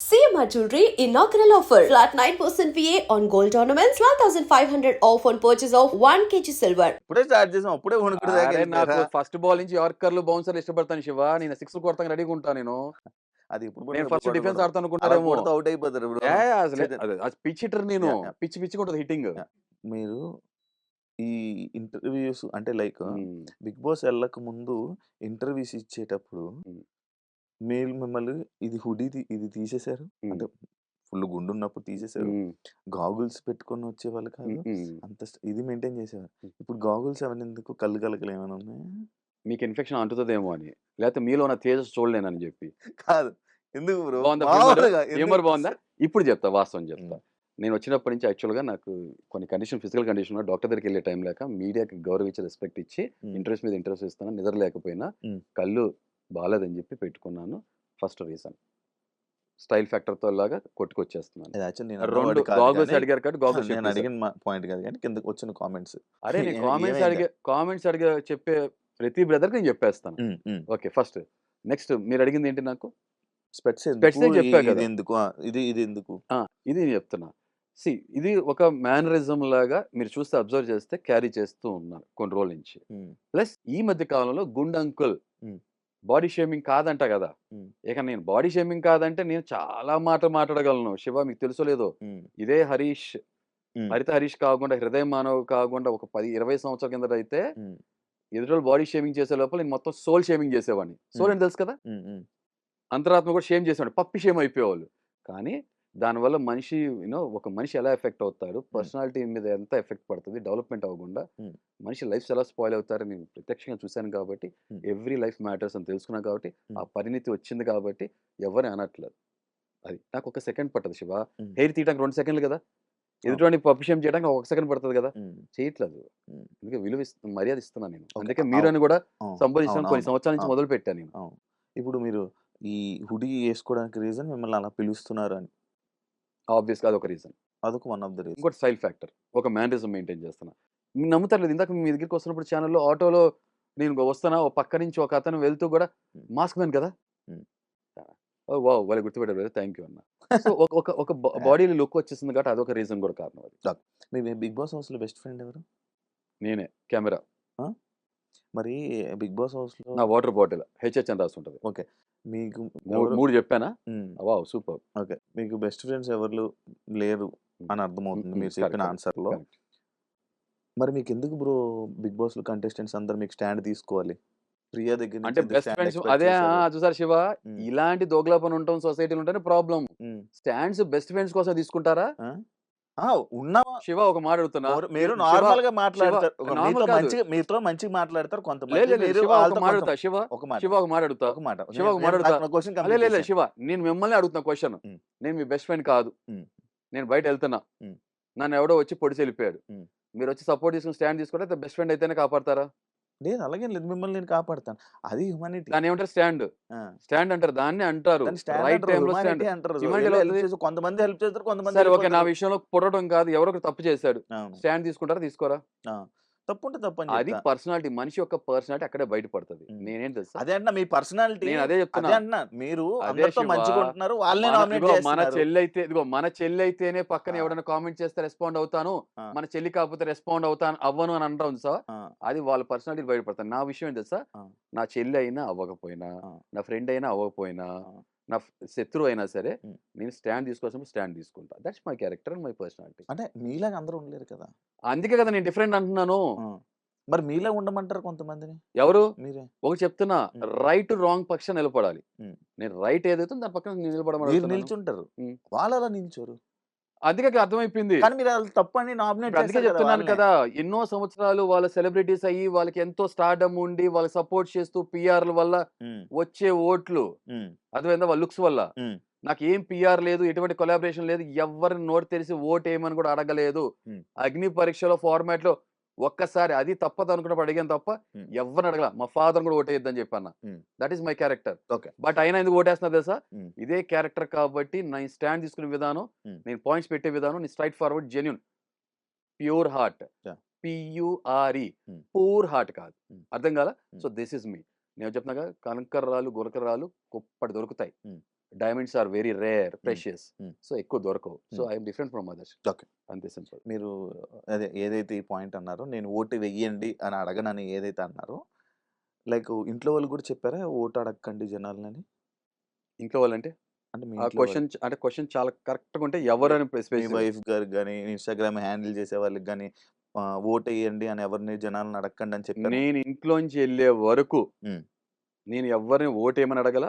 CMR Jewelry inaugural offer. Flat 9% VA on gold ornaments, 12,500 off on purchase of 1 kg silver. ఇప్పుడే start చేసాం అప్పుడే వణుకుడు దాకా అరే నాకు వెళ్ళిపోయారా? ఫస్ట్ బాల్ నుంచి యార్కర్లు బౌన్సర్లు ఇష్టపడతాను శివ నేను సిక్స్ కొడతాను రెడీగా ఉంటాను నేను అది ఇప్పుడు నేను ఫస్ట్ డిఫెన్స్ ఆడతాను అలా అనుకుంటారేమో కొడితే అవుట్ అయిపోతారు ఇప్పుడు ఏ, అసలే చేద్దాం. అదే, అది పిచ్ హిట్టర్ నేను Yeah, yeah. పిచ్చి పిచ్చి ఉంటుంది హిట్టింగ్ Yeah. మీరు ఈ ఇంటర్వ్యూస్ అంటే లైక్ బిగ్ బాస్ వెళ్ళక ముందు ఇంటర్వ్యూస్ ఇచ్చేటప్పుడు. మీరు మిమ్మల్ని ఇది హుడీ ఇది తీసేశారు అంటే ఫుల్ గుండు ఉన్నప్పుడు తీసేశారు గాగుల్స్ పెట్టుకొని వచ్చేవాళ్ళు కాదు. అంత ఇది మెయింటైన్ చేసేవారు. ఇప్పుడు గాగుల్స్ అవన్నీ ఎందుకు కళ్ళు కలకలు ఏమైనా ఉన్నాయా? మీకు ఇన్ఫెక్షన్ అంటుతుందేమో అని. లేకపోతే మీలో ఉన్న తేజస్ చూడలేనని చెప్పి. కాదు. ఎందుకు బ్రో? బాగుందా ఇప్పుడు చెప్తా వాస్తవం చెప్తా. నేను వచ్చినప్పటి నుంచి యాక్చువల్గా నాకు కొన్ని కండిషన్ ఫిజికల్ కండిషన్ డాక్టర్ దగ్గరికి వెళ్ళే టైం లేక మీడియాకి గౌరవించి రెస్పెక్ట్ ఇచ్చి. ఇంట్రెస్ట్ మీద ఇంట్రెస్ట్ ఇస్తాను నిద్ర లేకపోయినా. కళ్ళు బాగాలేదని చెప్పి పెట్టుకున్నాను. First reason. స్టైల్ ఫ్యాక్టర్తో లాగా కొట్టుకొచ్చేస్తున్నాను. కాదు గాగుల్స్ అడిగారు కాబట్టి గాగుల్స్ నేను అడిగిన పాయింట్ కాదు కానీ కిందకి వచ్చిన కామెంట్స్. అరే నేను కామెంట్స్? అడిగే కామెంట్స్ అడిగే చెప్పే ప్రతి బ్రదర్కి నేను చెప్పేస్తాను. ఓకే ఫస్ట్ నెక్స్ట్ మీరు అడిగింది ఏంటి నాకు? స్పెట్స్ Specs ఏ చెప్పా ఇది కదా. ఎందుకు? ఇది ఇది ఎందుకు? ఇది నేను చెప్తున్నా. సి ఇది ఒక మేనరిజం లాగా మీరు చూస్తే అబ్జర్వ్ చేస్తే క్యారీ చేస్తూ ఉన్నారు కొన్ని రోజుల నుంచి. ప్లస్ ఈ మధ్య కాలంలో గుండ్ అంకుల్ Hmm. బాడీ షేమింగ్ కాదంట కదా. ఇక నేను బాడీ షేమింగ్ కాదంటే నేను చాలా మాట మాట్లాడగలను. శివ మీకు తెలుసో లేదో? ఇదే హరీష్. హరిత హరీష్ కాకుండా హృదయ మానవ్ కాకుండా ఒక పది ఇరవై సంవత్సరాల కిందట అయితే ఎదురు బాడీ షేమింగ్ చేసే లోపల నేను మొత్తం సోల్ షేమింగ్ చేసేవాడిని. సోల్. అని తెలుసు కదా! అంతరాత్మ కూడా షేమ్ చేసేవాడు. పప్పి షేమ్ అయిపోయేవాళ్ళు. కానీ దానివల్ల మనిషి యూనో ఒక మనిషి ఎలా ఎఫెక్ట్ అవుతాడు? పర్సనాలిటీ మీద ఎంత ఎఫెక్ట్ పడుతుంది? డెవలప్మెంట్ అవ్వకుండా. మనిషి లైఫ్ ఎలా స్పాయిల్ అవుతారు? నేను ప్రత్యక్షంగా చూశాను కాబట్టి. ఎవ్రీ లైఫ్ మ్యాటర్స్ అని తెలుసుకున్నాను కాబట్టి. ఆ పరిణితి వచ్చింది కాబట్టి ఎవరు అనట్లేదు. అది నాకు ఒక సెకండ్ పట్టదు శివ. హెయిర్ తీయడానికి రెండు సెకండ్లు కదా? ఎదుటి షేమ్ చేయడానికి ఒక సెకండ్ పడుతుంది కదా? చేయట్లేదు. అందుకే విలువ మర్యాద ఇస్తున్నాను నేను. అందుకే. మీరు అని కూడా అవును, కొన్ని సంవత్సరాల నుంచి మొదలు పెట్టాను నేను. ఇప్పుడు మీరు ఈ హుడీ వేసుకోవడానికి రీజన్ మిమ్మల్ని అలా పిలుస్తున్నారు అని ఆబ్వియస్గా అదొక రీజన్. అదొక వన్ ఆఫ్ ద రీజన్. ఇంకోటి స్టైల్ ఫ్యాక్టర్. ఒక మ్యానరిజం మెయింటైన్ చేస్తున్నా. మీరు నమ్ముతారు లేదు ఇందాక మీ దగ్గరికి వస్తున్నప్పుడు ఛానల్లో ఆటోలో నేను వస్తున్నా ఓ పక్క నుంచి ఒక అతను వెళ్తూ కూడా. మాస్క్ మ్యాన్ కదా. Oh wow! వాళ్ళు గుర్తుపెట్టారు థ్యాంక్ యూ అన్న. సో ఒక ఒక ఒక బాడీ లుక్ వచ్చేసింది కాబట్టి అదొక రీజన్ కూడా కారణం అది. మీ బిగ్ బాస్ హౌస్లో బెస్ట్ ఫ్రెండ్ ఎవరు? నేనే. కెమెరా. మరి బిగ్ బాస్ హౌస్లో నా వాటర్ బాటిల్ హెచ్హెచ్ అని రాసి ఉంటుంది మీకు మూడు చెప్పానా? వావ్! సూపర్. ఓకే. మీకు బెస్ట్ ఫ్రెండ్స్ ఎవరు లేరు అని అర్థమవుతుంది మీరు చెప్పిన ఆన్సర్లో మరి మీకు ఎందుకు బ్రో బిగ్ బాస్లో కంటెస్టెంట్స్ అందరు మీకు స్టాండ్ తీసుకోవాలి? ప్రియా దగ్గర అంటే బెస్ట్ ఫ్రెండ్స్ అదే చూసారు శివ? ఇలాంటి దోగ్లా పని ఉంటాం సొసైటీలో ఉంటేనే ప్రాబ్లం. స్టాండ్స్ బెస్ట్ ఫ్రెండ్స్ కోసం తీసుకుంటారా? ఉన్నావా? శివ ఒక మాట అడుగుతున్నా. మీరు నార్మల్గా మాట్లాడతారు. మీతో. మంచిగా మీతో మంచిగా మాట్లాడతారు కొంతమంది. శివ ఒక మాట కొంత- అడుగుతా. శివ ఒక మాట శివ ఒక అడుగుతా. ఒక మాట. శివ ఒక మాట అడుగుతా. క్వశ్చన్ లేదు లేదు శివ నేను మిమ్మల్ని అడుగుతున్నా క్వశ్చన్. నేను మీ బెస్ట్ ఫ్రెండ్ కాదు. నేను బయట వెళ్తున్నా. నన్ను ఎవడో వచ్చి పొడిచి వెళ్ళిపోయాడు. మీరు వచ్చి సపోర్ట్ తీసుకుని స్టాండ్ తీసుకుంటే బెస్ట్ ఫ్రెండ్ అయితేనే కాపాడతారా? లేదు అలాగే లేదు. మిమ్మల్ని నేను కాపాడతాను. అది హ్యూమానిటీ. దాన్ని ఏమంటారు? స్టాండ్. స్టాండ్ అంటారు. దాన్ని అంటారు. రైట్ టైంలో స్టాండ్. అంటారు. కొంతమంది హెల్ప్ చేస్తారు కొంతమంది సరే ఓకే. నా. విషయంలో పొడవడం కాదు. ఎవరో ఒకరు తప్పు చేశాడు. స్టాండ్ తీసుకుంటారా? తీసుకోరా తప్పు ఉంటే తప్పు అని అది. పర్సనాలిటీ మనిషి యొక్క పర్సనాలిటీ అక్కడే బయటపడుతుంది. నేనేం తెలుసా అదే అంటున్నా మీ పర్సనాలిటీ నేను అదే చెప్తున్నా అంటున్నా మీరు అందరితో. మంచిగా ఉంటున్నారు వాళ్ళే మన- నామినేట్ మన చెల్లి అయితే ఇదిగో మన చెల్లి అయితేనే పక్కన. ఎవరైనా కామెంట్ చేస్తే రెస్పాండ్ అవుతాను. మన చెల్లి కాకపోతే రెస్పాండ్ అవుతాను అవ్వను అని అంటాం సార్ అది వాళ్ళ పర్సనాలిటీ బయటపడతాను నా విషయం ఏంటి తెలుసా. నా చెల్లి అయినా అవ్వకపోయినా. నా ఫ్రెండ్ అయినా అవ్వకపోయినా. నా శత్రువు అయినా సరే. నేను స్టాండ్ తీసుకోవాల్సినప్పుడు స్టాండ్ తీసుకుంటా that's my character and my personality అంటే మీలాగా అందరూ ఉండలేరు కదా అందుకే కదా నేను డిఫరెంట్ అంటున్నాను. మరి మీలా ఉండమంటారు కొంతమందిని ఎవరు మీరే ఒకటి చెప్తున్నా. రైట్ రాంగ్ పక్షం నిలబడాలి. నేను రైట్ ఏదైతే దాని పక్కన నిలబడమని. నిల్చుంటారు. వాళ్ళు అలా నిల్చోరు అందుకే అర్థమైపోయింది. కానీ మీరు వాళ్ళు తప్పని నామినేట్ అందుకే చెప్తున్నాను కదా ఎన్నో సంవత్సరాలు వాళ్ళ సెలబ్రిటీస్ అయ్యి వాళ్ళకి ఎంతో స్టార్డమ్ ఉండి వాళ్ళకి సపోర్ట్ చేస్తూ పిఆర్ల వల్ల వచ్చే ఓట్లు అర్థమైందా? వాళ్ళ లుక్స్ వల్ల. నాకు ఏం పిఆర్ లేదు ఎటువంటి కొలాబరేషన్ లేదు ఎవరిని నోటు తెలిసి ఓట్ ఏమని కూడా అడగలేదు. అగ్ని పరీక్షలో ఫార్మాట్లో ఒక్కసారి అది తప్పదు అనుకున్నప్పుడు అడిగాను తప్ప. ఎవరిని అడగల మా ఫాదర్ కూడా ఓటేయద్దని చెప్పాను. That is my character. But అయినా ఎందుకు ఓటేస్తున్నా తెలుసా. ఇదే క్యారెక్టర్ కాబట్టి నేను స్టాండ్ తీసుకునే విధానం. నేను పాయింట్స్ పెట్టే విధానం నేను straight forward genuine pure heart. P U R E. Poor heart కాదు. అర్థం um. So this is me నేను చెప్తున్నా కదా కనకర్రాలు గురకరాలు కుప్పటి దొరుకుతాయి. Diamonds are very rare precious. So ఎక్కువ దొరకవు so. I'm different from others Okay. అంతే సింపుల్ మీరు అదే ఏదైతే ఈ పాయింట్ అన్నారో నేను ఓటు వెయ్యండి అని అడగనని ఏదైతే అన్నారో లైక్ ఇంట్లో వాళ్ళు కూడా చెప్పారా ఓటు అడగకండి జనాలని ఇంట్లో వాళ్ళంటే అంటే క్వశ్చన్ అంటే క్వశ్చన్ చాలా కరెక్ట్గా ఉంటే ఎవరని వైఫ్ గారు కానీ ఇన్స్టాగ్రామ్ హ్యాండిల్ చేసే వాళ్ళకి కానీ ఓట్ వేయండి అని ఎవరిని జనాలను అడగకండి అని చెప్పారు నేను ఇంట్లోంచి వెళ్ళే వరకు. నేను ఎవరిని ఓటేమని అడగల.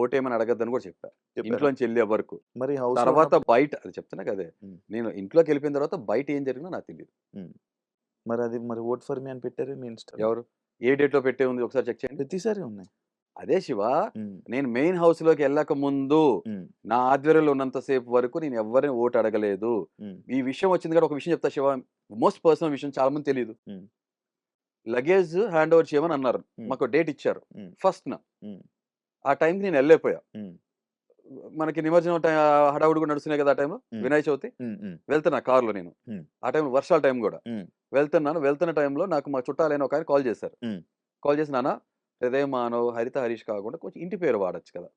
ఓటేమని అడగద్దని కూడా చెప్పా. ఇంట్లోంచి వెళ్ళే వరకు. మరి తర్వాత బయట అది చెప్తున్నా కదే. నేను ఇంట్లోకి వెళ్ళిపోయిన తర్వాత బయట ఏం జరిగినా నాకు తెలియదు మరి అది మరి ఓట్ ఫర్ మీ అని పెట్టారు మీ ఇన్స్టా ఎవరు? ఏ డేట్లో పెట్టే ఉంది? ఒకసారి చెక్ చేయండి. ప్రతిసారి ఉన్నాయి. అదే శివ నేను మెయిన్ హౌస్లోకి వెళ్ళక ముందు నా ఆధ్వర్యంలో ఉన్నంత సేపు వరకు నేను ఎవరిని ఓటు అడగలేదు. ఈ విషయం వచ్చింది కదా ఒక విషయం చెప్తా శివ. మోస్ట్ పర్సనల్ విషయం చాలా మంది తెలియదు. లగేజ్ హ్యాండ్ ఓవర్ చేయమని అన్నారు. మాకు డేట్ ఇచ్చారు. ఫస్ట్ నా ఆ టైంకి నేను వెళ్ళలేకపోయా మనకి నిమజ్జనం టైం హడావుడి కూడా నడుస్తున్నాయి కదా ఆ టైంలో. వినాయక చవితి. వెళ్తున్నా కారులో నేను. ఆ టైంలో వర్షాల టైం కూడా. వెళ్తున్నాను. వెళ్తున్న టైంలో నాకు మా చుట్టాలైన ఒక ఆయన కాల్ చేశారు. కాల్ చేసి నాన్న హృదయ మానవ్ హరిత హరీష్ కాకుండా కొంచెం ఇంటి పేరు వాడచ్చు కదా.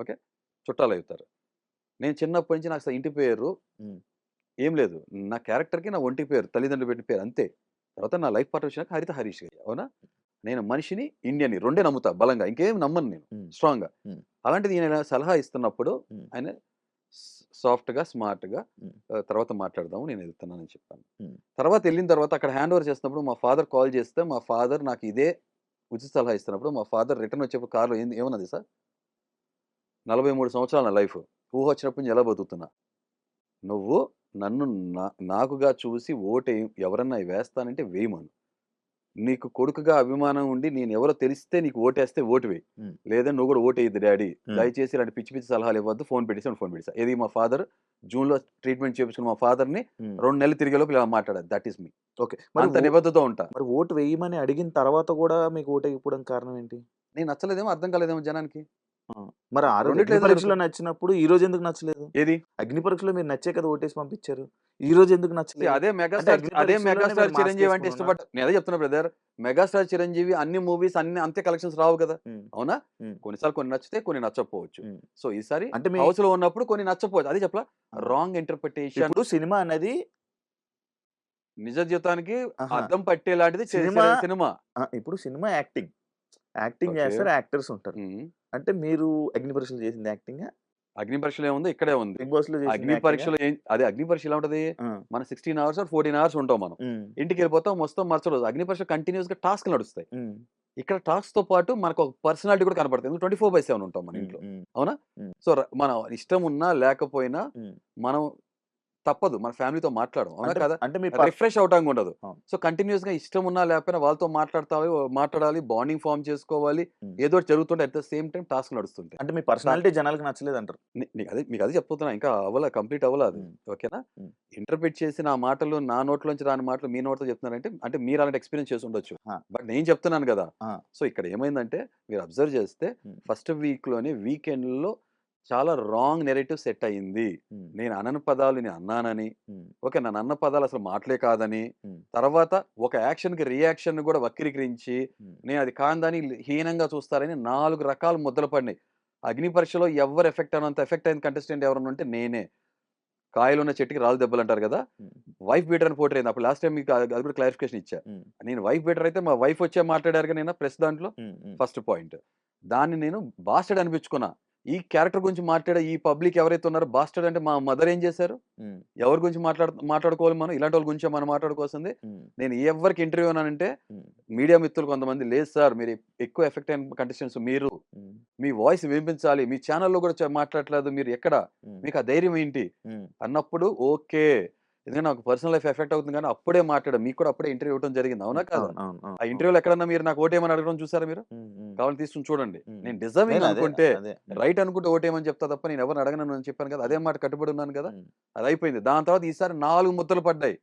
ఓకే? చుట్టాలు అవుతారు. నేను చిన్నప్పటి నుంచి నాకు అసలు ఇంటి పేరు. ఏం లేదు. నా క్యారెక్టర్కి నా ఒంటి పేరు తల్లిదండ్రులు పెట్టిన పేరు అంతే. తర్వాత నా లైఫ్ పార్ట్ వచ్చినాక హరిత హరీష్ అవునా? నేను మనిషిని ఇండియన్ రెండే నమ్ముతా బలంగా ఇంకేం నమ్మను నేను ఉమ్, స్ట్రాంగ్గా Hmm. అలాంటిది ఈయన సలహా ఇస్తున్నప్పుడు. ఆయన సాఫ్ట్గా స్మార్ట్గా Hmm. ఆ, తర్వాత మాట్లాడదాము నేను వెళ్తున్నానని చెప్పాను. తర్వాత వెళ్ళిన తర్వాత అక్కడ హ్యాండ్ ఓవర్ చేసినప్పుడు మా ఫాదర్ కాల్ చేస్తే మా ఫాదర్ నాకు ఇదే ఉచిత సలహా ఇస్తున్నప్పుడు మా ఫాదర్ రిటర్న్ వచ్చేప్పుడు కార్లో ఏంది ఏమన్నది సార్ నలభై మూడు సంవత్సరాల నా లైఫ్ ఊహ వచ్చినప్పుడు నుంచి ఎలా బతుకుతున్నా నువ్వు నన్ను నా- నాకుగా చూసి ఓటు ఎవరన్నా వేస్తానంటే వేయమను నీకు కొడుకుగా అభిమానం ఉండి నేను ఎవరో తెలిస్తే నీకు ఓటేస్తే ఓటు వేయి. Hmm. లేదా నువ్వు కూడా ఓటు వేయద్దు డాడీ. దయచేసి ఇలాంటి పిచ్చి పిచ్చి సలహాలు ఇవ్వద్దు. ఫోన్ పెట్టేసి ఫోన్ పెట్టేసా ఇది మా ఫాదర్? జూన్లో ట్రీట్మెంట్ చేయించుకున్న మా ఫాదర్ని. రెండు నెలలు తిరిగేలోపు ఇలా మాట్లాడారు. That is me. ఓకే. మరి అంత నిబద్ధతో ఉంటా. మరి ఓటు వేయమని అడిగిన తర్వాత కూడా మీకు ఓటు వేయకపోవడం కారణం ఏంటి? నేను నచ్చలేదేమో అర్థం కాలేదేమో జనానికి. మరి ఆ ఏదో పరీక్షలో నచ్చినప్పుడు ఈ రోజు ఎందుకు నచ్చలేదు? ఏది? అగ్ని పరీక్షలో మీరు నచ్చే కదా ఓటేసి పంపించారు. ఈ రోజు ఎందుకు See, నచ్చలేదు అదే మెగాస్టార్ అదే మెగాస్టార్ చిరంజీవి అంటే? ఇష్టపడ్డ నేను అదే చెప్తున్నా బ్రదర్ మెగాస్టార్ చిరంజీవి అన్ని మూవీస్ అన్ని అంతే కలెక్షన్స్ రావు కదా అవునా. కొన్నిసార్లు కొన్ని నచ్చితే కొన్ని నచ్చకపోవచ్చు. సో ఈసారి అంటే మీ హౌస్లో ఉన్నప్పుడు కొన్ని నచ్చకపోవచ్చు అదే చెప్పలా. రాంగ్ ఇంటర్ప్రిటేషన్ ఇప్పుడు సినిమా అనేది నిజ జీవితానికి. అర్థం పట్టేలాంటిది సినిమా- సినిమా ఇప్పుడు సినిమా యాక్టింగ్ యాక్టింగ్. చేస్తారు యాక్టర్స్ ఉంటారు. అంటే మీరు అగ్ని పరీక్షలు చేసింది యాక్టింగ్ అగ్ని పరీక్షలో ఏముంది? ఇక్కడే ఉంది. అగ్ని? పరీక్షలో అదే అగ్ని పరీక్ష ఎలా ఉంటది మన సిక్స్టీన్ అవర్స్ ఫోర్టీన్ అవర్స్ ఉంటాం మనం. ఇంటికి వెళ్ళిపోతాం మొత్తం మరుసటి రోజు. అగ్ని పరీక్ష కంటిన్యూస్గా టాస్క్ నడుస్తాయి ఇక్కడ టాస్క్తో పాటు మనకు ఒక పర్సనాలిటీ కూడా కనపడుతుంది ట్వంటీ ఫోర్ బై సెవెన్ ఉంటాం మన ఇంట్లో. అవునా. సో మన ఇష్టం ఉన్నా లేకపోయినా. మనం తప్పదు మన ఫ్యామిలీతో మాట్లాడడం అవునా కదా అంటే మీ పర్- రిఫ్రెష్ అవటానికి ఉండదు. సో కంటిన్యూస్గా ఇష్టం ఉన్నా లేకపోయినా వాళ్ళతో మాట్లాడతాలి మాట్లాడాలి బాండింగ్ ఫామ్ చేసుకోవాలి. ఏదో జరుగుతుంటే at the same time task నడుస్తుంటాయి అంటే మీ పర్సనాలిటీ జనాలకు నచ్చలేదు అంటారు అదే మీకు అదే చెప్తున్నా ఇంకా అవ్వలే కంప్లీట్ అవ్వలే అది. ఓకేనా. ఇంటర్ప్రిట్ చేసి నా మాటలు నా నోట్లోంచి రాని మాటలు మీ నోట్తో చెప్తున్నారంటే అంటే మీరు అలాంటి ఎక్స్పీరియన్స్ చేసి ఉండొచ్చు. బట్ నేను చెప్తున్నాను కదా. సో ఇక్కడ ఏమైందంటే మీరు అబ్జర్వ్ చేస్తే. ఫస్ట్ వీక్లోనే వీకెండ్లో చాలా రాంగ్ నెరేటివ్ సెట్ అయ్యింది ఉమ్, నేను అనని పదాలు నేను అన్నానని ఓకే నన్ను అన్న పదాలు అసలు మాటలే కాదని తర్వాత ఒక యాక్షన్కి రియాక్షన్ కూడా వక్రీకరించి. నేను అది కాందని హీనంగా చూస్తారని నాలుగు రకాల ముద్దలు పడినాయి. అగ్ని పరీక్షలో ఎవరు ఎఫెక్ట్ అయినంత ఎఫెక్ట్ అయిన కంటెస్టెంట్ ఎవరన్నా ఉంటే నేనే. కాయలు ఉన్న చెట్టుకి రాళ్ళు దెబ్బలు అంటారు కదా వైఫ్ బీటర్ అని పోటీ అయింది అప్పుడు లాస్ట్ టైం మీకు అది కూడా క్లారిఫికేషన్ ఇచ్చా. నేను వైఫ్ బీటర్ అయితే మా వైఫ్ వచ్చే మాట్లాడారు నేను? ప్రెస్ దాంట్లో. First point. దాన్ని నేను బాస్టర్డ్ అనిపించుకున్నా. ఈ క్యారెక్టర్ గురించి మాట్లాడే ఈ పబ్లిక్ ఎవరైతే ఉన్నారో బాస్టర్డ్ అంటే మా మదర్ ఏం చేశారు? ఎవరి గురించి మాట్లాడు మాట్లాడుకోవాలి మనం? ఇలాంటి వాళ్ళ గురించి మనం మాట్లాడుకోవాల్సింది. నేను ఎవరికి ఇంటర్వ్యూ అన్నానంటే మీడియా మిత్రులు కొంతమంది లేదు సార్ మీరు ఎక్కువ ఎఫెక్ట్ అయిన కంటెస్టెంట్స్ మీరు. మీ వాయిస్ వినిపించాలి. మీ ఛానల్లో కూడా మాట్లాడట్లేదు. మీరు ఎక్కడ? మీకు ఆ ధైర్యం ఏంటి? అన్నప్పుడు ఓకే. ఎందుకంటే నాకు పర్సనల్ లైఫ్ ఎఫెక్ట్ అవుతుంది కానీ అప్పుడే మాట్లాడాం మీకు కూడా అప్పుడే ఇంటర్వ్యూ ఇవ్వడం జరిగింది. అవునా కదా? ఆ ఇంటర్వ్యూలో ఎక్కడన్నా మీరు నాకు ఓటేమని అడగడం చూసారా మీరు. కావాలని తీసుకుని చూడండి. నేను డిజర్వింగ్ అనుకుంటే. రైట్ అనుకుంటే ఓటేమని చెప్తా తప్ప నేను ఎవరిని అడగను అని చెప్పాను కదా అదే మాట కట్టుబడి ఉన్నాను కదా అది అయిపోయింది. దాని తర్వాత ఈసారి నాలుగు ముద్దలు పడ్డాయి.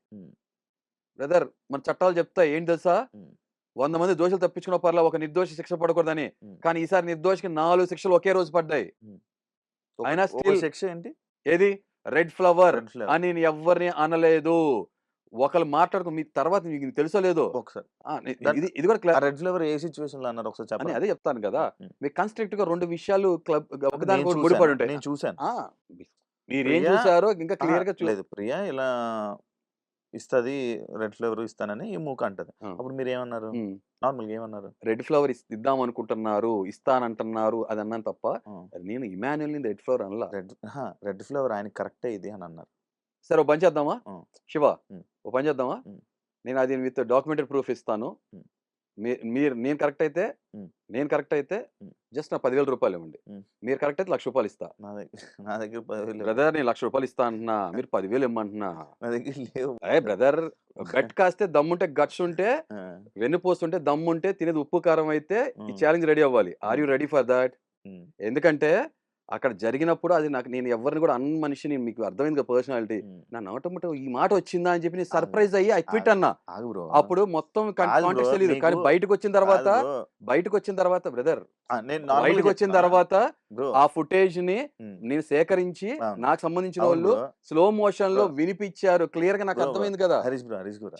బ్రదర్ మన చట్టాలు చెప్తాయి ఏంటి తెలుసా. వంద మంది దోషులు తప్పించుకున్న పర్లా ఒక నిర్దోషి శిక్ష పడకూడదని. కానీ ఈసారి నిర్దోషికి నాలుగు శిక్షలు ఒకే రోజు పడ్డాయి. అయినా శిక్ష ఏంటి? ఏది? Red flower. అని నేను ఎవరిని అనలేదు. ఒకళ్ళు మాట్లాడుకో మీ తర్వాత మీకు తెలుసో లేదో? ఒకసారి. ఇది ఇది కూడా రెడ్ ఫ్లేవర్ ఏ సిచ్యువేషన్లో అన్నారు ఒకసారి చెప్పండి. అదే చెప్తాను కదా. మీకు కన్స్ట్రక్ట్గా రెండు విషయాలు క్లబ్ ఒకటి ముడిపడి ఉంటాయి. నేను చూశాను. ఆ, మీరు ఏం చూసారో ఇంకా క్లియర్గా ఆహా, చూ లేదు. ప్రియా ఇలా ఇస్తది రెడ్ ఫ్లేవర్ ఇస్తానని ఈ మూక అంటది. అప్పుడు మీరు ఏమన్నారు. నార్మల్గా ఏమన్నారు రెడ్ ఫ్లవర్ ఇద్దాం అనుకుంటున్నారు ఇస్తానంటున్నారు అది అన్నాను తప్ప. నేను ఇమాన్యుల్ రెడ్ ఫ్లవర్ అనలా రెడ్ రెడ్ ఫ్లేవర్ ఆయన కరెక్టే ఇది అని అన్నారు సరే ఓ పని చేద్దామా. శివ. ఓ పని చేద్దామా. నేను అది విత్ డాక్యుమెంటరీ ప్రూఫ్ ఇస్తాను మీరు నేను కరెక్ట్ అయితే. నేను కరెక్ట్ అయితే. జస్ట్ నా పదివేల రూపాయలు ఇవ్వండి. మీరు కరెక్ట్ అయితే లక్ష రూపాయలు ఇస్తా నా దగ్గర పదివేలు. బ్రదర్ నేను లక్ష రూపాయలు ఇస్తా అంటున్నా మీరు పదివేలు ఇమ్మంటున్నా నా దగ్గర లేవు అయ్యే బ్రదర్ గట్ కాస్తే దమ్ముంటే గట్స్ ఉంటే ఆ, వెన్నుపోస్తుంటే దమ్ముంటే తినేది ఉప్పు కారం అయితే ఈ. ఛాలెంజ్ రెడీ అవ్వాలి are you ready for that ఎందుకంటే అక్కడ జరిగినప్పుడు అది నాకు నేను ఎవరిని కూడా అన్ మనిషిని మీకు అర్థమైంది పర్సనాలిటీ. నా నోటముట ఈ మాట వచ్చిందా అని చెప్పి నేను. సర్ప్రైజ్ అయ్యి ఐ క్విట్. అన్నా అప్పుడు మొత్తం కాంటాక్ట్ తెలియదు కానీ బయటకు వచ్చిన తర్వాత. బయటకు వచ్చిన తర్వాత బ్రదర్ బయటకు వచ్చిన. తర్వాత ఆ ఫుటేజ్ని నేను సేకరించి. నాకు సంబంధించిన వాళ్ళు. స్లో మోషన్లో. వినిపించారు క్లియర్గా నాకు. అర్థమైంది కదా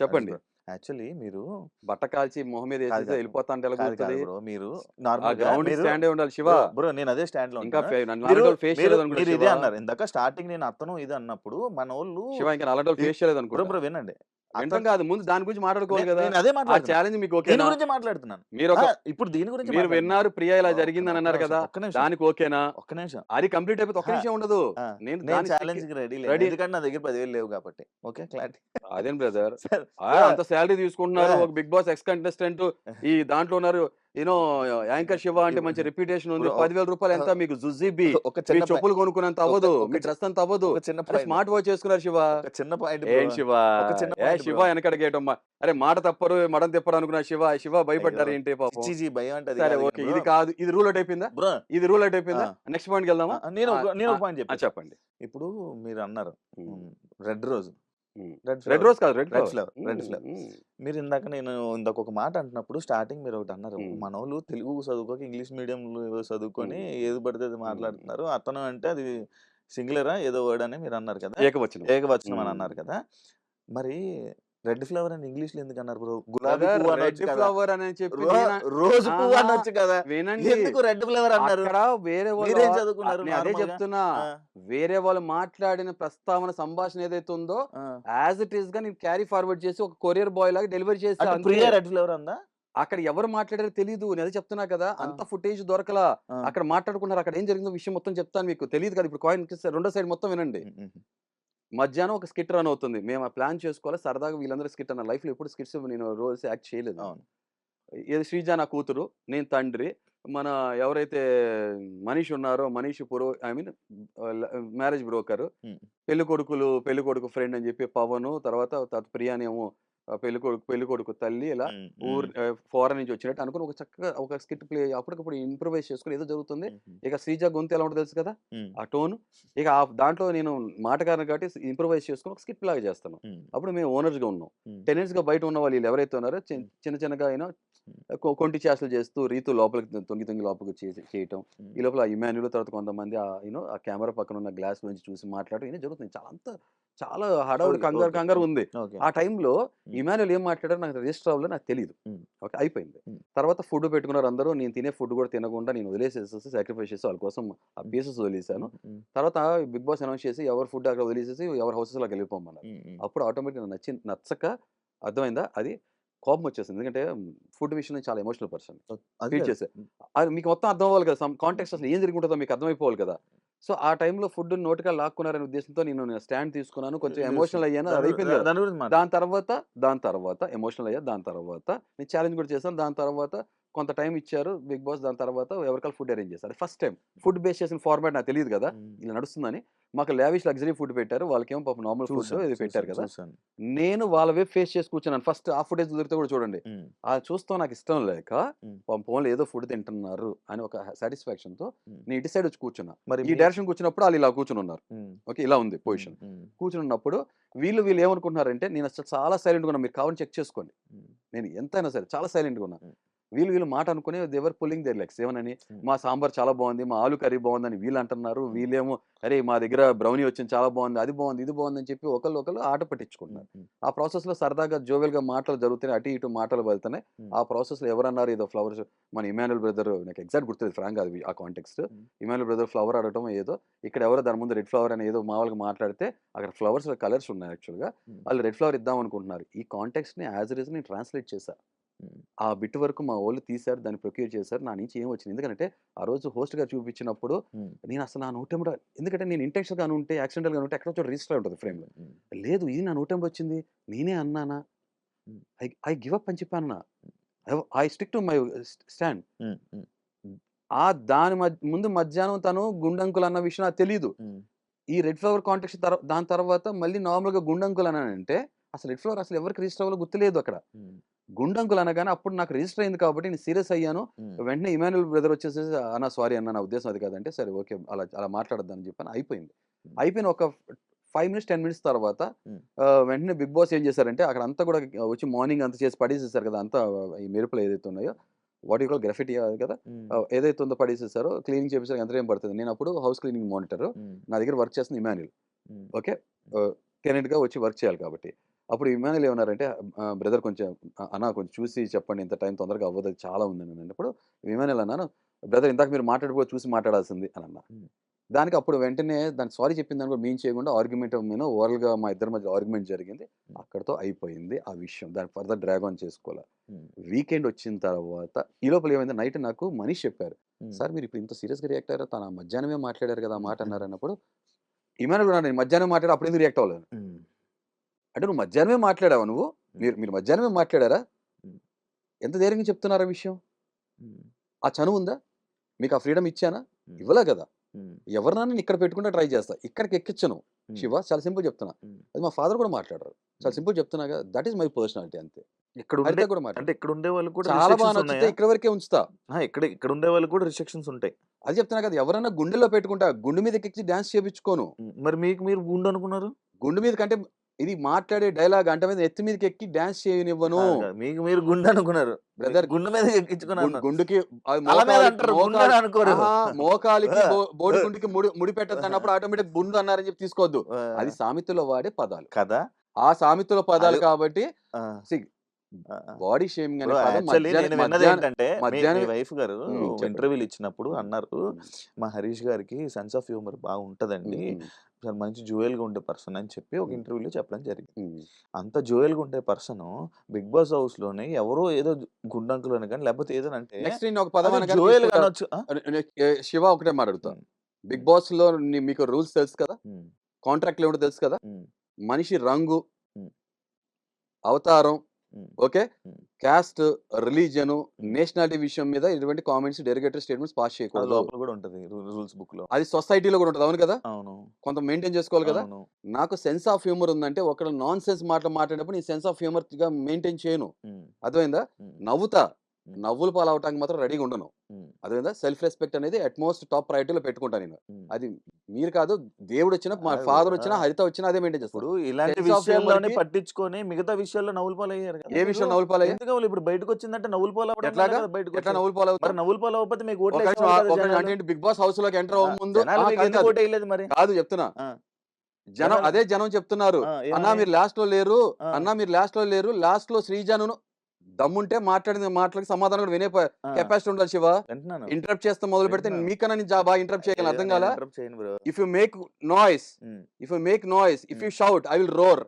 చెప్పండి. యాక్చువల్లీ మీరు బట్ట కాల్చి మొహం మీద వేసేసి. వెళ్ళిపోతా అంటే ఎలా కాదు కాదు కుదురుతుంది బ్రో. మీరు ఆ నార్మల్ గ్రౌండ్ స్టాండే ఉండాలి శివ. బ్రో, నేను అదే స్టాండ్లో ఇంకా ఉంటాను. ఫే- నన్ను మీరు నాలుగు ఫేస్ మీరు- చేయలేదు అనుకుంటా మీరు ఇదే అన్నారు. ఇందాక స్టార్టింగ్ నేను అతను ఇది అన్నప్పుడు మన వాళ్ళు శివ ఇంకా నల్లటోళ్ళు ఫేస్ చేయలేదు బ్రో అనుకుంటా బ్రో వినండి. అతను- కాదు. ముందు దాని గురించి మాట్లాడుకోవాలి కదా. అదే ఆ మాట్లాడుతున్నా. ఛాలెంజ్ మీకు దీని ఓకేనా? గురించి మాట్లాడుతున్నాను. మీరు ఇప్పుడు దీని గురించి మీరు. విన్నారు ప్రియా ఇలా జరిగిందని ఒక్క అన్నారు కదా. దానికి ఓకేనా? ఒక్క నిమిషం. అది కంప్లీట్ అయిపోతే ఒక్క నిమిషం ఉండదు. నేను నేను దాని ఛాలెంజ్కి రెడీ? ready. ఎందుకంటే నా దగ్గర పదివేలు లేవు కాబట్టి. Okay clarity. అదేం బ్రదర్? అంత శాలరీ తీసుకుంటున్నారు. ఒక బిగ్ బాస్ ఎక్స్ కంటెస్టెంట్ ఈ దాంట్లో ఉన్నారు. యూనో యాంకర్ శివ అంటే మంచి రెప్యుటేషన్ ఉంది. పదివేల రూపాయలు ఎంత? మీకు జుజీబీ ఒక చిన్న చెప్పులు కొనుక్కున్నంత అవ్వదు. మీ డ్రెస్ అంత అవ్వదు. చిన్న. స్మార్ట్ వాచ్ చేసుకున్నారు శివ. చిన్న పాయింట్ ఏం శివ? శివ bro. వెనకడిగేయటం అరే మాట తప్పరు మడం తిప్పరు అనుకున్నా శివ. శివ భయపడ్డారు. ఏంటి భయం అంటే సరే ఓకే. ఇది. కాదు. ఇది రూల్ అవుట్ అయిపోయిందా? ఇది రూల్ అవుట్ అయిపోయిందా. నెక్స్ట్ పాయింట్ వెళ్దామా? నేను నేను పాయింట్ చెప్పండి. ఇప్పుడు మీరు అన్నారు. Red rose. రెడ్ రోజ్ కాదు red red flower. Flower red flower. మీరు ఇందాక నేను ఇందాక ఒక మాట అంటున్నప్పుడు స్టార్టింగ్ మీరు ఒకటి అన్నారు. మనోళ్ళు తెలుగు చదువుకోక ఇంగ్లీష్ మీడియం చదువుకొని ఏది పడితే అది మాట్లాడుతున్నారు. అతను అంటే అది సింగులరా? ఏదో వర్డ్ అని మీరు అన్నారు కదా? ఏకవచనం. ఏకవచనం అని. అన్నారు కదా? మరి రెడ్ ఫ్లవర్ అని ఇంగ్లీష్లో ఎందుకు అన్నారు బ్రో? గులాబీ పువ్వు రెడ్ ఫ్లవర్ అని చెప్పి రోజు పువ్వు. అనొచ్చు కదా. వినండి. ఎందుకు రెడ్ ఫ్లవర్ అన్నారు? వేరే వాళ్ళు చదువుకున్నారు? నేను అదే? చెప్తున్నా. వేరే వాళ్ళు మాట్లాడిన ప్రస్తావన సంభాషణ ఏదైతే ఉందో. యాజ్ ఇట్ ఈస్గా నేను క్యారీ ఫార్వర్డ్ చేసి ఒక కొరియర్ బాయ్ లాగా డెలివరీ చేసి ప్రియా రెడ్ ఫ్లవర్ అందా? అక్కడ ఎవరు మాట్లాడారో తెలియదు నేను అదే చెప్తున్నా కదా. అంత ఫుటేజ్ దొరకలా. అక్కడ మాట్లాడుకున్నారు. అక్కడ ఏం జరిగిందో విషయం మొత్తం చెప్తాను మీకు. తెలియదు కదా ఇప్పుడు కాయిన్ రెండో సైడ్ మొత్తం వినండి. మధ్యాహ్నం ఒక స్కిట్ రన్ అవుతుంది. మేము ఆ ప్లాన్ చేసుకోవాలి? సరదాగా వీళ్ళందరూ స్కిట్ అన్న లైఫ్లో ఎప్పుడు స్కిట్స్ నేను రోజు యాక్ట్ చేయలేదు. అవును. ఏది శ్రీజ నా కూతురు నేను తండ్రి. మన ఎవరైతే మనీష్ ఉన్నారో మనీష్ పురో ఐ మీన్ మ్యారేజ్ బ్రోకర్. పెళ్ళి కొడుకులు పెళ్ళి కొడుకు ఫ్రెండ్ అని చెప్పి పవన్ తర్వాత ప్రియానేమో పెళ్ళి కొడుకు పెళ్ళి కొడుకు తల్లి ఇలా ఊరు ఫారెన్ నుంచి వచ్చినట్టు అనుకుని ఒక చక్కగా ఒక స్కిట్ ప్లే అప్పటికప్పుడు ఇంప్రూవైజ్ చేసుకుని ఏదో జరుగుతుంది. ఇక శ్రీజ గొంతు ఎలా ఉంటుందో తెలుసు కదా? ఆ టోన్. ఇక ఆ దాంట్లో నేను మాటగారిని కాబట్టి ఇంప్రూవైజ్ చేసుకుని ఒక స్కిట్ లాగా చేస్తాను. అప్పుడు మేము ఓనర్స్గా ఉన్నాం. టెనెంట్స్గా బయట ఉన్న వాళ్ళు ఎవరైతే ఉన్నారో చిన్న చిన్న చిన్నగా అయినా కొంటి చేష్టలు చేస్తూ రీతు లోపలికి తొంగి తొంగి లోపలికి చేయటం. ఈ లోపల ఇమాన్యుల్ తర్వాత కొంతమంది యూనో ఆ కెమెరా పక్కన ఉన్న గ్లాస్ నుంచి చూసి మాట్లాడడం ఇవన్నీ జరుగుతుంది చాలా అంత చాలా హడావుడి కంగారు కంగారు ఉంది. ఆ టైంలో. ఇమాన్యుల్ ఏం మాట్లాడారో నాకు రిజిస్టర్ అవ్వలేదు నాకు తెలియదు. ఓకే అయిపోయింది. తర్వాత ఫుడ్ పెట్టుకున్నారు అందరూ. నేను తినే ఫుడ్ కూడా తినకుండా నేను వదిలేసేసి సాక్రిఫైస్ చేసి వాళ్ళ కోసం ఆ పీసెస్ వదిలేసాను తర్వాత బిగ్ బాస్ అనౌన్స్ చేసి ఎవరు ఫుడ్ అక్కడ వదిలేసేసి ఎవరి హౌసెస్లోకి వెళ్ళిపోమన్నారు. అప్పుడు ఆటోమేటిక్ నచ్చి నచ్చక అర్థమైందా? అది కోపం వచ్చేసింది. ఎందుకంటే ఫుడ్ విషయంలో చాలా ఎమోషనల్ పర్సన్ అది ఫీల్. చేసే. అది మీకు మొత్తం అర్థం అవ్వాలి కదా. సమ్ కాంటెక్స్ అసలు ఏం జరిగి ఉంటుందో మీకు అర్థమైపోవాలి కదా. సో ఆ టైంలో ఫుడ్ నోటిగా లాక్కున్నారనే ఉద్దేశంతో నేను స్టాండ్ తీసుకున్నాను. కొంచెం ఎమోషనల్ అయ్యాను. అది దాని అయిపోయింది దాని తర్వాత దాని తర్వాత ఎమోషనల్ అయ్యా దాని తర్వాత నేను ఛాలెంజ్ కూడా చేశాను. దాని తర్వాత కొంత టైం ఇచ్చారు బిగ్ బాస్. దాని తర్వాత ఎవరికాల ఫుడ్ అరేంజ్ చేశారు. ఫస్ట్ టైం ఫుడ్ బేస్ చేసిన ఫార్మాట్ నాకు తెలియదు కదా. ఇలా నడుస్తుందని. మాకు లావిష్ లగ్జరీ ఫుడ్ పెట్టారు. వాళ్ళకేమో పాప నార్మల్ ఫుడ్ ఇది పెట్టారు కదా. నేను వాళ్ళ వైపు ఫేస్ చేసి కూర్చున్నాను. ఫస్ట్ ఆ ఫుటేజ్ దొరికితే కూడా చూడండి. ఆ చూస్తాం నాకు ఇష్టం లేక. ఫోన్లో ఏదో ఫుడ్ తింటున్నారు అని ఒక సాటిస్ఫాక్షన్తో. నేను ఇటు సైడ్ వచ్చి కూర్చున్నా. మరి ఈ డైరెక్షన్ కూర్చున్నప్పుడు వాళ్ళు ఇలా కూర్చుని ఉన్నారు ఓకే ఇలా ఉంది పొజిషన్ కూర్చుని ఉన్నప్పుడు వీళ్ళు వీళ్ళు ఏమనుకుంటున్నారంటే నేను అసలు చాలా సైలెంట్గా ఉన్నా. మీరు కావాలని చెక్ చేసుకోండి. నేను ఎంతైనా సరే చాలా సైలెంట్గా ఉన్నా. వీళ్ళు వీళ్ళు మాట అనుకుని దేవర్ పుల్లింగ్ దేర్ లెగ్స్. ఏమనని. మా సాంబార్ చాలా బాగుంది మా ఆలు కర్రీ బాగుందని వీళ్ళు అంటున్నారు వీళ్ళేమో అరే మా దగ్గర బ్రౌనీ వచ్చింది చాలా బాగుంది అది బాగుంది ఇది బాగుంది అని చెప్పి ఒకళ్ళు ఒకళ్ళు ఆట పట్టించుకుంటున్నారు. ఆ ప్రాసెస్లో సరదాగా జోవెల్గా మాటలు జరుగుతున్నాయి అటు ఇటు మాటలు వెళ్తున్నాయి. ఆ ప్రాసెస్లో ఎవరన్నారు ఏదో ఫ్లవర్స్ మన ఇమానుయల్ బ్రదర్ నాకు ఎగ్జాక్ట్ గుర్తుంది ఫ్రాంక్ అది ఆ కాంటెక్స్ట్. ఇమానుయల్ బ్రదర్ ఫ్లవర్ ఆడటం ఏదో ఇక్కడ ఎవరో దాని ముందు రెడ్ ఫ్లవర్ అని ఏదో మామూలుగా మాట్లాడితే అక్కడ ఫ్లవర్స్ కలర్స్ ఉన్నాయి యాక్చువల్గా Hmm. వాళ్ళు రెడ్ ఫ్లవర్ ఇద్దాం అనుకుంటున్నారు. ఈ కాంటెక్స్ట్ని యాజ్ ఇట్ నేను ట్రాన్స్లేట్ చేశా. ఆ బిట్ వరకు మా వాళ్ళు తీశారు దాన్ని ప్రొక్యూర్ చేశారు. నా నుంచి ఏం వచ్చింది? ఎందుకంటే ఆ రోజు host గా చూపించినప్పుడు నేను అసలు నా నోటెంబడ ఎందుకంటే నేను ఇంటెన్షన్గా ఉంటే యాక్సిడెంటల్గా ఉంటే ఎక్కడ చోట రిజిస్టర్ ఉంటుంది ఫ్రేమ్లో. లేదు ఇది నా నోటెంబర్ వచ్చింది నేనే అన్నానా. ఐ ఐ గివ్ అప్ అని చెప్పాను I stick to my stand. ఆ దాని ముందు మధ్యాహ్నం తను గుండంకులు అన్న విషయం నాకు తెలియదు ఈ రెడ్ ఫ్లవర్ తర్వాత దాని తర్వాత మళ్ళీ నార్మల్గా గుండంకులు అని అంటే అసలు రెడ్ ఫ్లవర్ అసలు ఎవరికి రిజిస్టర్ అవ్వాలో గుర్తులేదు అక్కడ. గుండంకులు అనగానే అప్పుడు నాకు రిజిస్టర్ అయింది కాబట్టి నేను సీరియస్ అయ్యాను. వెంటనే ఇమానుయల్ బ్రదర్ వచ్చేసి అన్న సారీ అన్న నా ఉద్దేశం అది కాదంటే సరే ఓకే అలా అలా మాట్లాడద్దని చెప్పాను అయిపోయింది. అయిపోయిన ఒక ఫైవ్ మినిట్స్ టెన్ మినిట్స్ తర్వాత వెంటనే బిగ్ బాస్ ఏం చేశారంటే అక్కడ అంతా కూడా వచ్చి మార్నింగ్ అంతా చేసి పడేసేసారు కదా అంతా ఈ మెరుపులు ఏదైతే ఉన్నాయో వాటి కాల్ గ్రఫిటీ కదా ఏదైతే ఉందో పడేసేసారో క్లీనింగ్ చేసేసరికి ఎంత టైం పడుతుంది. నేను అప్పుడు హౌస్ క్లీనింగ్ మానిటర్ నా దగ్గర వర్క్ చేస్తుంది ఇమాన్యుల్ ఓకే గా వచ్చి వర్క్ చేయాలి కాబట్టి. అప్పుడు ఇమానుయల్ ఏమన్నారంటే బ్రదర్ కొంచెం "అ- అన్న కొంచెం చూసి చెప్పండి ఇంత టైం తొందరగా అవ్వదు చాలా ఉంది అని అన్నప్పుడు ఇమానుయల్ అన్నాను బ్రదర్ ఇందాక మీరు మాట్లాడుకో చూసి మాట్లాడాల్సింది అని అన్నా. దానికి అప్పుడు వెంటనే దాని సారీ చెప్పిన దాన్ని కూడా మీన్ చేయకుండా ఆర్గ్యుమెంట్ మీద ఓవరాల్గా మా ఇద్దరి మధ్య ఆర్గ్యుమెంట్ జరిగింది. అక్కడతో అయిపోయింది ఆ విషయం. దాని ఫర్దర్ డ్రాగ్ ఆన్ చేసుకోవాలి. వీకెండ్ వచ్చిన తర్వాత ఈ లోపల ఏమైంది నైట్ నాకు మనీష్ చెప్పారు సార్ మీరు ఇప్పుడు ఇంత సీరియస్గా రియాక్ట్ అయ్యారు? తన మధ్యాహ్నమే మాట్లాడారు కదా మాట. అన్నారు అన్నప్పుడు ఇమానుయల్ కూడా నేను మధ్యాహ్నం మాట్లాడి అప్పుడు ఎందుకు రియాక్ట్ అవ్వలేదు? అంటే నువ్వు మధ్యాహ్నమే మాట్లాడావా నువ్వు? మీరు మీరు మధ్యాహ్నమే మాట్లాడారా. ఎంత ధైర్యంగా చెప్తున్నారా విషయం? ఆ చనువు ఉందా? మీకు ఆ ఫ్రీడమ్ ఇచ్చానా? ఇవ్వలే కదా. ఉమ్, ఎవరినైనా నేను ఇక్కడ పెట్టుకుంటే ట్రై చేస్తా. ఇక్కడికి ఎక్కించను. శివ చాలా సింపుల్ చెప్తున్నా. అది మా ఫాదర్ కూడా మాట్లాడారు. చాలా. సింపుల్ చెప్తున్నా కదా. దట్ ఈస్ మై పర్సనాలిటీ అంతే. ఇక్కడ ఉండే కూడా అంటే ఇక్కడ ఉండే వాళ్ళకి కూడా చాలా బాగా నచ్చితే ఇక్కడ వరకే ఉంచుతా. ఇక్కడ ఇక్కడ ఉండే వాళ్ళకి కూడా రిస్ట్రిక్షన్స్ ఉంటాయి. అది చెప్తున్నా కదా. ఎవరైనా గుండెలో పెట్టుకుంటా. గుండె మీద ఎక్కించి డాన్స్ చేపించుకోను. మరి మీకు మీరు గుండు అనుకున్నారు? గుండె మీద కంటే ఇది మాట్లాడే డైలాగ్ అంటే మీద ఎత్తి మీదకి ఎక్కి డాన్స్ చేయనివ్వను. మీకు మీరు గుండు అనుకున్నారు. బ్రదర్ గుండు మీద ఎక్కించుకున్నారు గుండుకి మోకాలికి బోడి గుండికి ముడి పెట్టద్దు అన్నప్పుడు ఆటోమేటిక్ గుండు అన్నారని చెప్పి తీసుకోవద్దు. అది సామెతలో వాడే పదాలు. కదా? ఆ సామెతలో పదాలు కాబట్టి. బాడీ షేమింగ్ ఏంటంటే వైఫ్ గారు. ఇంటర్వ్యూలు ఇచ్చినప్పుడు. అన్నారు మా హరీష్ గారికి సెన్స్ ఆఫ్ హ్యూమర్ బాగా ఉంటదండి ఉమ్, చాలా మంచి జోయల్గా ఉండే పర్సన్ అని చెప్పి ఒక. ఇంటర్వ్యూలో చెప్పడం జరిగింది అంత జోయల్గా ఉండే పర్సన్ బిగ్ బాస్ హౌస్లోనే ఎవరో ఏదో గుండంకులు అని కానీ లేకపోతే ఏదో అంటే నెక్స్ట్ నేను ఒక పదం జోయల్. అనొచ్చు శివ ఒకటే మాట్లాడుతా ఉమ్. బిగ్ బాస్లో మీకు రూల్స్ తెలుసు కదా కాంట్రాక్ట్ ఏమిటో తెలుసు కదా మనిషి రంగు. అవతారం ఓకే. Caste religion. నేషనాలిటీ విషయం మీద ఇటువంటి కామెంట్స్ డెరిగేటరీ స్టేట్మెంట్స్ పాస్ చేయకూడదు. లోపల కూడా ఉంటది. రూల్స్ బుక్లో అది సొసైటీలో కూడా ఉంటుంది. అవును కదా? అవును. కొంత మెయింటైన్ చేసుకోవాలి కదా? నాకు సెన్స్ ఆఫ్ హ్యూమర్ ఉందంటే ఒకడు నాన్ సెన్స్ మాటలు మాట్లాడినప్పుడు నేను సెన్స్ ఆఫ్ హ్యూమర్గా మెయింటైన్ చేయను. అర్థమైందా? నవ్వుతా. నవ్వులు పాలవటానికి మాత్రం రెడీగా ఉండను అర్థమైందా సెల్ఫ్ రెస్పెక్ట్ అనేది అట్మోస్ట్ టాప్ ప్రయారిటీలో పెట్టుకుంటాను నేను. అది మీరు కాదు దేవుడు వచ్చినా మా ఫాదర్ వచ్చినా. హరిత వచ్చినా అదే మెయింటైన్ చేస్తాడు ఇలాంటి విషయాల్లోనే పట్టించుకొని మిగతా విషయాల్లో నవ్వులు పాలయ్యారు ఏ విషయం. నవ్వులు పాలయ్యా? ఎందుకు? ఇప్పుడు బయటకు వచ్చిందంటే నవ్వులు పాలు కదా బయటకు ఎట్లా. నవ్వులు నవ్వులు పాలు అవ్వకపోతే మీకు ఓట్లు. అంటే బిగ్ బాస్ హౌస్లోకి ఎంటర్ అవ్వ ముందు. ఓటు మరి కాదు చెప్తున్నా. జనం అదే జనం చెప్తున్నారు అన్నా? మీరు లాస్ట్లో లేరు. అన్నా మీరు లాస్ట్లో లేరు లాస్ట్లో శ్రీజాను దమ్ముంటే మాట్లాడిన మాటలకి సమాధానం కూడా వినే కెపాసిటీ ఉండాలి శివ. ఇంటరప్ట్ చేస్తే మొదలు పెడితే. మీకన్నా నేను బాగా ఇంటరప్ట్ చేయగలను అర్థం కాలా. If you make noise if you make noise if. You shout I will roar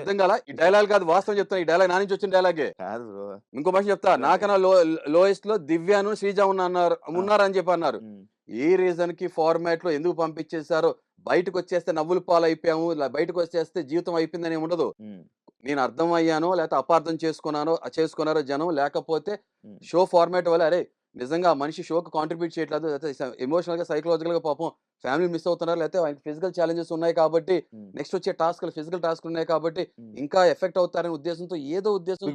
అర్థం కాలా? ఈ డైలాగ్ కాదు వాస్తవం చెప్తాను ఈ డైలాగ్ నా నుంచి వచ్చిన డైలాగే ఇంకో భాష చెప్తా. నాకన్నా లో లోయెస్ట్లో దివ్యాను శ్రీజ ఉన్న అన్నారు ఉన్నారని చెప్పి అన్నారు. ఏ రీజన్కి ఫార్మాట్లో ఎందుకు పంపించేశారో? బయటకు వచ్చేస్తే నవ్వులు పాలు అయిపోయాము బయటకు వచ్చేస్తే జీవితం అయిపోయిందని ఉండదు. నేను అర్థం అయ్యానో లేకపోతే అపార్థం చేసుకున్నానో చేసుకున్నారో జనం లేకపోతే షో ఫార్మాట్ వల్ల అరే నిజంగా మనిషి షోకి కాంట్రిబ్యూట్ చేయట్లేదు లేకపోతే ఎమోషనల్గా సైకలాజికల్గా పాపం ఫ్యామిలీ మిస్ అవుతున్నారు లేకపోతే ఆయన ఫిజికల్ ఛాలెంజెస్ ఉన్నాయి కాబట్టి నెక్స్ట్ వచ్చే టాస్క్ ఫిజికల్ టాస్క్ ఉన్నాయి కాబట్టి ఇంకా ఎఫెక్ట్ అవుతారనే ఉద్దేశంతో ఏదో ఉద్దేశంతో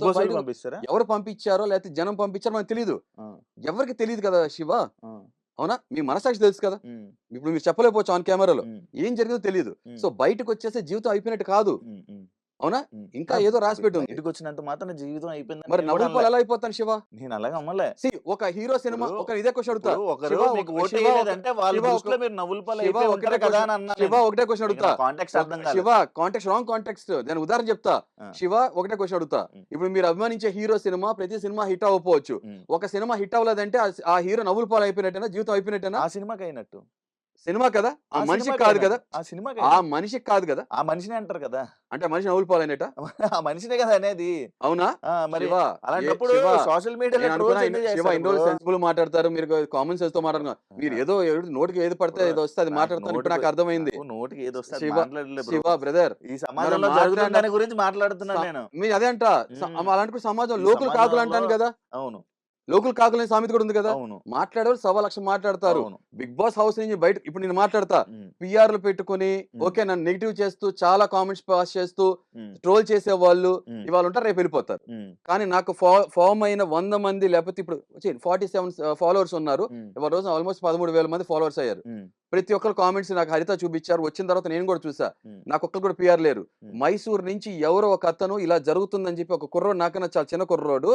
ఎవరు పంపించారో లేకపోతే జనం పంపించారో మనకు తెలియదు ఎవరికి తెలియదు కదా శివ? అవునా? మీ మనసాక్షి తెలుసు కదా? ఇప్పుడు మీరు చెప్పలేకపోవచ్చు ఆన్ కెమెరాలో. ఏం జరిగిందో తెలియదు సో బయటకు వచ్చేస్తే జీవితం అయిపోయినట్టు కాదు. అవునా. ఇంకా ఏదో రాసి పెట్టి. ఉంది బయటకు వచ్చినంత మాత్రం జీవితం అయిపోయింది మరి నవ్వుల ఎలా అయిపోతాను శివ? నేను అలాగే అమ్మలే. ఒక హీరో సినిమా ఒక ఇదే క్వశ్చన్ అడుగుతా ఒకరు శివ మీకు ఒక- ఓటు శివ ఒక- వేయలేదంటే వాళ్ళ శివ ఒక- దృష్టిలో మీరు నవ్వుల పాలు శివ అయిపోయి ఒకటే ఉంటారు కదా question- అని అన్నా శివ ఒకటే క్వశ్చన్ అడుగుతా. కాంటాక్ట్ అర్థం కాదు శివ కాంటెక్స్ట్ రాంగ్ కాంటెక్స్ట్ నేను ఉదాహరణ చెప్తా. శివ ఒకటే క్వశ్చన్ అడుగుతా. ఇప్పుడు మీరు అభిమానించే హీరో సినిమా ప్రతి సినిమా హిట్ అవ్వకపోవచ్చు. ఒక సినిమా హిట్ అవ్వలేదంటే ఆ- ఆ హీరో నవ్వుల పాలు అయిపోయినట్టేనా జీవితం అయిపోయినట్టేనా? ఆ సినిమాకి అయినట్టు. సినిమా కదా? ఆ సినిమాకి కాదు కదా. ఆ సినిమాకి ఆ. మనిషికి కాదు కదా? ఆ మనిషిని అంటారు కదా. అంటే మనిషి నవ్వుల పాలు అయినట్ట ఆ మనిషినే కదా అనేది. అవునా? మరి అలాంటప్పుడు సోషల్ మీడియాలో సెన్సిబుల్ మాట్లాడతారు మీరు కామన్ సెన్స్తో మాట్లాడుతున్నారు మీరు ఏదో నోటికి ఏది పడితే ఏదో వస్తే అది ఇప్పుడు నాకు అర్థమైంది. నోటికి ఏదో శివ, బ్రదర్ ఈ సమాజంలో జరుగుతున్న దాని గురించి మాట్లాడుతున్నాను నేను. మీరు అదే అంట. అలాంటి సమాజం లోకల్ కాకులు అంటాను కదా. అవును. లోకల్ కాకులు అనే సామెత కూడా ఉంది కదా. అవును. మాట్లాడేవాళ్ళు సవా లక్ష మాట్లాడతారు. బిగ్ బాస్ హౌస్ నుంచి బయట ఇప్పుడు నేను మాట్లాడతా. పిఆర్లు పెట్టుకుని. ఓకే నన్ను నెగిటివ్ చేస్తూ చాలా కామెంట్స్ పాస్ చేస్తూ ట్రోల్ చేసే వాళ్ళు ఇవాళ ఉంటారు రేపు వెళ్ళిపోతారు. కానీ నాకు ఫామ్ అయిన వంద మంది లేకపోతే ఇప్పుడు ఫార్టీ సెవెన్ ఫాలోవర్స్ ఉన్నారు. ఇవాళ రోజు ఆల్మోస్ట్ పదమూడు వేల మంది ఫాలోవర్స్ అయ్యారు. ప్రతి ఒక్కరు కామెంట్స్ నాకు హరిత చూపించారు. వచ్చిన తర్వాత నేను కూడా చూసా. నాకు ఒక్కరు కూడా పిఆర్ లేరు. మైసూర్ నుంచి ఎవరో ఒక అతను ఇలా జరుగుతుందని చెప్పి ఒక కుర్రోడు నాకన్నా చాలా చిన్న కుర్రోడు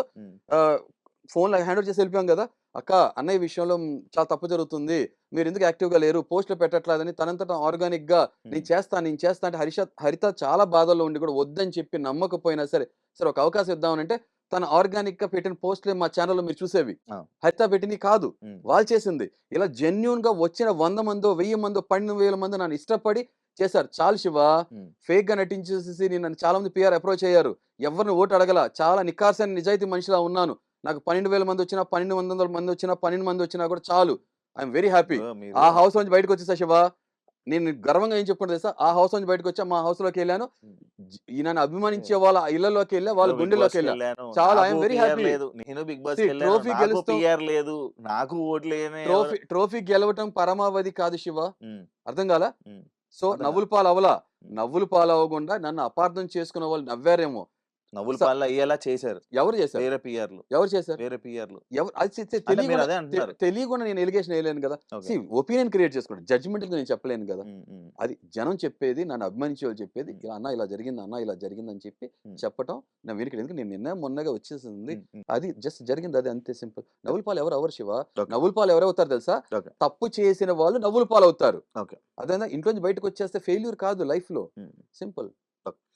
ఫోన్లో హ్యాండ్ ఓవర్ చేసి వెళ్ళిపోయాం కదా! అక్క అన్నయ్య విషయంలో చాలా తప్పు జరుగుతుంది. మీరు ఎందుకు యాక్టివ్గా లేరు? పోస్టులు పెట్టట్లేదని తనంతట ఆర్గానిక్గా నేను చేస్తాను నేను చేస్తా అంటే హరిష హరిత చాలా బాధల్లో ఉండి కూడా వద్దని చెప్పి నమ్మకపోయినా సరే సరే ఒక అవకాశం ఇద్దామనంటే తన ఆర్గానిక్గా పెట్టిన పోస్టులే మా ఛానల్లో మీరు చూసేవి. హరిత పెట్టింది కాదు. వాళ్ళు చేసింది. ఇలా జెన్యున్గా వచ్చిన వంద మందో వెయ్యి మందో పన్నెండు వేల మంది నన్ను ఇష్టపడి చేశారు. చాలు శివ! ఫేక్గా నటించేసి నేను నన్ను చాలా మంది పిఆర్ అప్రోచ్ అయ్యారు. ఎవరిని ఓటు అడగల? చాలా నికార్సైన నిజాయితీ మనిషిలా ఉన్నాను. నాకు పన్నెండు వేల మంది వచ్చినా పన్నెండు వందల మంది వచ్చినా పన్నెండు మంది వచ్చినా కూడా చాలు. ఐఎమ్ వెరీ హ్యాపీ ఆ హౌస్ నుంచి బయటకు వచ్చేసా శివ? నేను గర్వంగా ఏం చెప్పుకుంటా తెలుసా? ఆ హౌస్ నుంచి బయటకు వచ్చా మా హౌస్లోకి వెళ్ళాను. నన్ను అభిమానించే వాళ్ళ ఇళ్ళలోకి వెళ్ళా వాళ్ళ గుండెలోకి వెళ్ళాను, చాలా, very PR happy. లేదు. నేను బిగ్ బాస్ నాకు గెలుస్తాం. లేదు. నాకు ట్రోఫీ ట్రోఫీ గెలవటం పరమావధి కాదు శివ. అర్థం కాలా. సో నవ్వుల పాలు అవలా నవ్వుల పాలు అవ్వకుండా నన్ను అపార్థం చేసుకున్న వాళ్ళు నవ్వారేమో. నవ్వుల పాల అయ్యేలా చేశారు. ఎవరు చేశారు? వేరే పిఆర్లు. ఎవరు చేశారు? వేరే పిఆర్లు. ఎవరు? అది తెలియకుండా నేను ఎలిగేషన్ వేయలేను కదా. ఒపీనియన్ క్రియేట్ చేసుకుంటాను జడ్జ్మెంట్ నేను చెప్పలేను కదా! అది జనం చెప్పేది నన్ను అభిమానించే వాళ్ళు చెప్పేది. ఇలా అన్న ఇలా జరిగింది అన్న ఇలా జరిగింది అని చెప్పి. చెప్పటం నా వెనుక ఎందుకంటే నేను నిన్న మొన్నగా వచ్చేసింది. అది జస్ట్ జరిగింది అది అంతే సింపుల్. నవ్వుల పాలు ఎవరు ఎవరు శివ. నవ్వుల పాలు ఎవరు అవుతారు తెలుసా. తప్పు చేసిన వాళ్ళు నవ్వుల పాలు అవుతారు. అదే ఇంట్లోంచి బయటకు వచ్చేస్తే ఫెయిల్యూర్ కాదు లైఫ్లో. Simple.